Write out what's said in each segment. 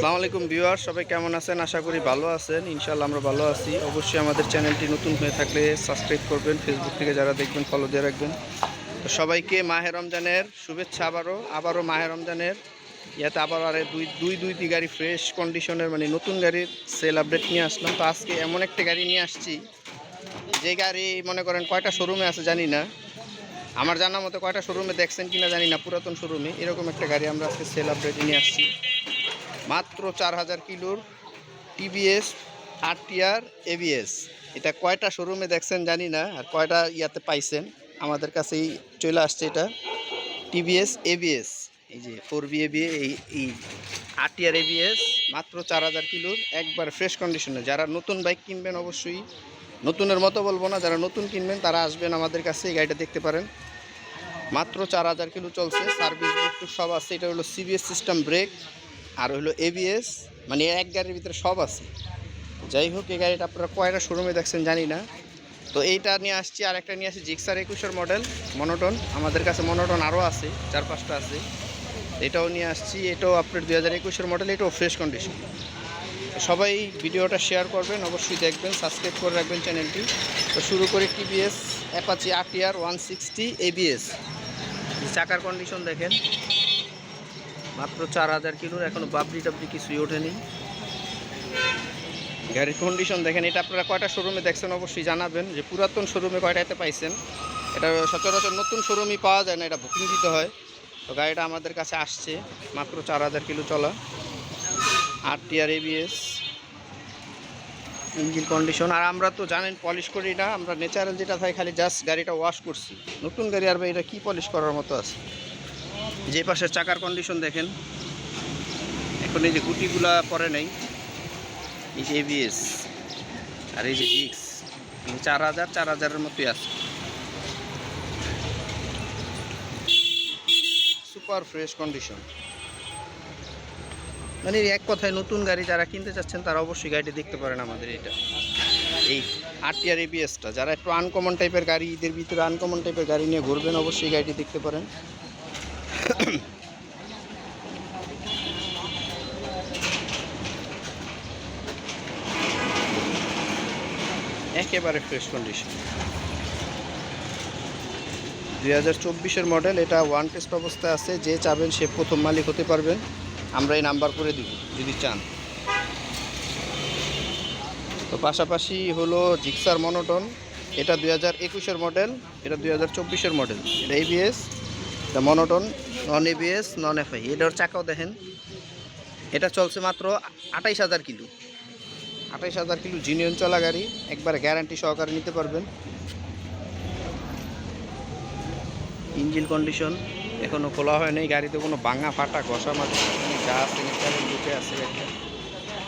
আসসালামু আলাইকুম ভিউয়ার সবাই কেমন আছেন? আশা করি ভালো আছেন। ইনশাল্লাহ আমরা ভালো আছি। অবশ্যই আমাদের চ্যানেলটি নতুন হয়ে থাকলে সাবস্ক্রাইব করবেন ফেসবুক থেকে যারা দেখবেন ফলো দিয়ে রাখবেন। তো সবাইকে মাহে রমজানের শুভেচ্ছা আবারও আবারও মাহে রমজানের। ইয়াতে আবার আরে দুই দুই দুইটি গাড়ি ফ্রেশ কন্ডিশনের মানে নতুন গাড়ির সেল আপডেট নিয়ে আসলাম। তো আজকে এমন একটা গাড়ি নিয়ে আসছি, যে গাড়ি মনে করেন কয়টা শোরুমে আছে জানি না। আমার জানা মতো কয়টা শোরুমে দেখছেন কিনা জানি না, পুরাতন শোরুমে এরকম একটা গাড়ি আমরা আজকে সেল আপডেট নিয়ে আসছি। মাত্র চার হাজার কিলোর টিভিএস, আরটিআর, এবিএস। এটা কয়টা শোরুমে দেখছেন জানি না, আর কয়টা ইয়াতে পাইছেন? আমাদের কাছেই চলে আসছে এটা। টিভিএস, এবিএস। এই যে ফোর বি এবি এই আরটিআর, এবিএস, মাত্র চার হাজার কিলোর একবার ফ্রেশ কন্ডিশনে যারা নতুন বাইক কিনবেন অবশ্যই, নতুনের মতো বলব না, যারা নতুন কিনবেন, তারা আসবেন আমাদের কাছে, এই গাড়িটা দেখতে পারেন। মাত্র চার হাজার কিলো চলছে সার্ভিস বুক সব আছে। এটা হলো সিবিএস সিস্টেম ব্রেক আর হলো এবিএস মানে এক গাড়ির ভিতরে সব আছে। যাই হোক, এই গাড়িটা আপনারা কয়টা শোরুমে দেখছেন জানি না। তো এইটা নিয়ে আসছি আর একটা নিয়ে আসছি জিক্সার একুশের মডেল মনোটন আমাদের কাছে মনোটন আরও আছে, চার পাঁচটা আছে। এটাও নিয়ে আসছি, এটাও আপনার দুই হাজার একুশের মডেল এটাও ফ্রেশ কন্ডিশন সবাই ভিডিওটা শেয়ার করবেন, অবশ্যই দেখবেন সাবস্ক্রাইব করে রাখবেন চ্যানেলটি তো শুরু করে TVS Apache RTR one sixty ABS চাকার কন্ডিশন দেখেন। মাত্র চার হাজার কিলোর, এখনও বাবরি টাবরি কিছুই ওঠেনি। গাড়ির কন্ডিশন দেখেন, এটা আপনারা কয়টা শোরুমে দেখছেন অবশ্যই জানাবেন, যে পুরাতন শোরুমে কয়টাতে পাইছেন। এটা সচরাচর নতুন শোরুমই পাওয়া যায় না, এটা বুকিং দিতে হয়। তো গাড়িটা আমাদের কাছে আসছে, মাত্র চার হাজার কিলো চলা। R TR ABS engine condition আর আমরা তো জানেন পলিশ করি না, আমরা ন্যাচারাল যেটা থাকে, খালি জাস্ট গাড়িটা ওয়াশ করছি। নতুন গাড়ি আর এটা কী পলিশ করার মতো আছে? যে পাশের চাকার কন্ডিশন দেখেন, এখন এই যে গুটিগুলা পরে নেই। এই যে এবিএস আর এই যে ডিক্স চার হাজার, চার হাজারের মতোই আছে। সুপার ফ্রেশ কন্ডিশন মানে এক কথায় নতুন গাড়ি যারা কিনতে চাচ্ছেন, তারা অবশ্যই গাড়িটি দেখতে পারেন আমাদের এটা। এই আরটিআর এবিএসটা যারা একটু আনকমন টাইপের গাড়ি, ঈদের ভিতরে আনকমন টাইপের গাড়ি নিয়ে ঘুরবেন, অবশ্যই গাড়িটি দেখতে পারেন। একেবারে ফ্রেশ কন্ডিশন দুই হাজার চব্বিশের মডেল এটা ওয়ান টেস্ট অবস্থায় আছে। যে চাবেন সে প্রথম মালিক হতে পারবেন। আমরা এই নাম্বার করে দিব, যদি চান। তো পাশাপাশি হলো জিক্সার মনোটন এটা দুই হাজার একুশের মডেল এটা দুই হাজার চব্বিশের মডেল এটা এবিএস এটা monotone non ABS non FI এটার চাকাও দেখেন। এটা চলছে মাত্র আঠাইশ হাজার কিলো। আঠাইশ হাজার কিলো জিনিয়ন চলা গাড়ি, একবার গ্যারান্টি সহকারে নিতে পারবেন। ইঞ্জিন কন্ডিশন এখনও খোলা হয়নি গাড়িতে কোনো ভাঙা ফাটা ঘষা মাটি যা আছে ঢুকে আছে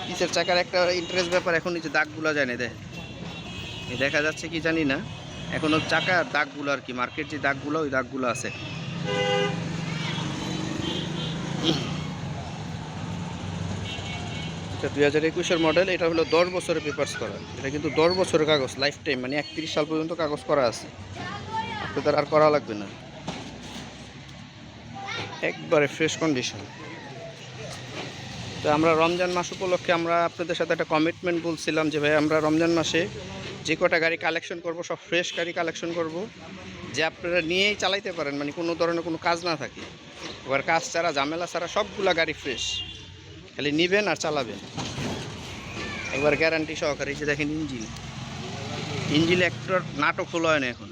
পিছের চাকার একটা ইন্টারেস্ট ব্যাপার, এখন নিচে দাগগুলো যায় না দেখ দেখা যাচ্ছে কি জানি না এখনও চাকার দাগগুলো আর কি মার্কেট যে দাগগুলো, ওই দাগগুলো আছে। এটা দুই হাজার একুশের মডেল এটা হলো দশ বছরের পেপার্স করা। এটা কিন্তু দশ বছরের কাগজ লাইফ টাইম মানে একত্রিশ সাল পর্যন্ত কাগজ করা আছে। আপনাদের আর করা লাগবে না। একবারে ফ্রেশ কন্ডিশন তো আমরা রমজান মাস উপলক্ষে আমরা আপনাদের সাথে একটা কমিটমেন্ট বলছিলাম যে, ভাই, আমরা রমজান মাসে যে কটা গাড়ি কালেকশন করব, সব ফ্রেশ গাড়ি কালেকশন করব। যে আপনারা নিয়েই চালাইতে পারেন মানে কোনো ধরনের কোনো কাজ না থাকে। এবার কাজ ছাড়া, ঝামেলা ছাড়া সবগুলা গাড়ি ফ্রেশ খালি নিবেন আর চালাবেন। একবার গ্যারান্টি সহকারে যে দেখেন ইঞ্জিন ইঞ্জিন একটা নাটক হলো হয় না এখন।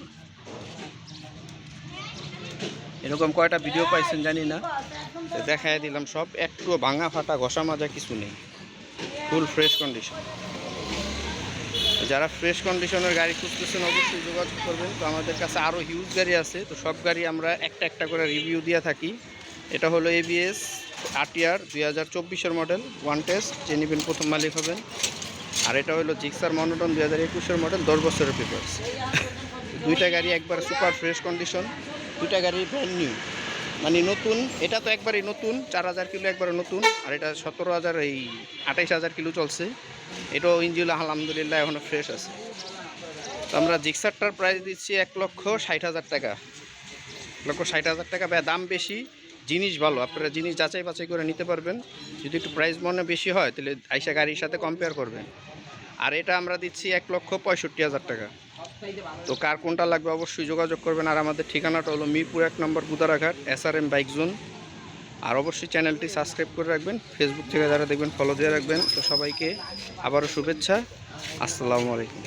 এরকম কয়টা ভিডিও পাইছেন জানি না। দেখাই দিলাম সব। একটু ভাঙা ফাটা ঘষা মাজা কিছু নেই। ফুল ফ্রেশ কন্ডিশন যারা ফ্রেশ কন্ডিশনের গাড়ি খুঁজতেছেন, অবশ্যই যোগাযোগ করবেন। তো আমাদের কাছে আরও হিউজ গাড়ি আছে। তো সব গাড়ি আমরা একটা একটা করে রিভিউ দিয়ে থাকি। এটা হলো এবিএস আরটিআর দুই হাজার চব্বিশের মডেল ওয়ান টেস্ট যে নেবেন প্রথম মালিক হবেন। আর এটা হলো জিক্সার মনোটন দুই হাজার একুশের মডেল দশ বছরের পেপার্স দুইটা গাড়ি একবার সুপার ফ্রেশ কন্ডিশন দুইটা গাড়ি ব্র্যান্ড নিউ মানে নতুন, এটা তো একবারই নতুন, চার হাজার কিলো একবারে নতুন, আর এটা সতেরো হাজার, এই আঠাইশ হাজার কিলো চলছে। এটাও ইঞ্জিল আলহামদুলিল্লাহ এখনও ফ্রেশ আছে। তো আমরা জিক্সারটার প্রাইস দিচ্ছি এক লক্ষ ষাট হাজার টাকা। এক লক্ষ ষাট হাজার টাকা ব্যয় দাম বেশি, জিনিস ভালো, আপনারা জিনিস যাচাই বাছাই করে নিতে পারবেন। যদি একটু প্রাইস মনে বেশি হয়, তাহলে আইসা গাড়ির সাথে কম্পেয়ার করবেন। আর এটা আমরা দিচ্ছি এক লক্ষ পঁয়ষট্টি হাজার টাকা। তো কার কোনটা লাগবে অবশ্যই যোগাযোগ করবেন। আর আমাদের ঠিকানাটা হলো মিরপুর এক number Budaraghat S R M bike zone. আর অবশ্যই চ্যানেলটি সাবস্ক্রাইব করে রাখবেন। ফেসবুক থেকে যারা দেখবেন ফলো দিয়ে রাখবেন। তো সবাইকে আবারও শুভেচ্ছা। আসসালামু আলাইকুম।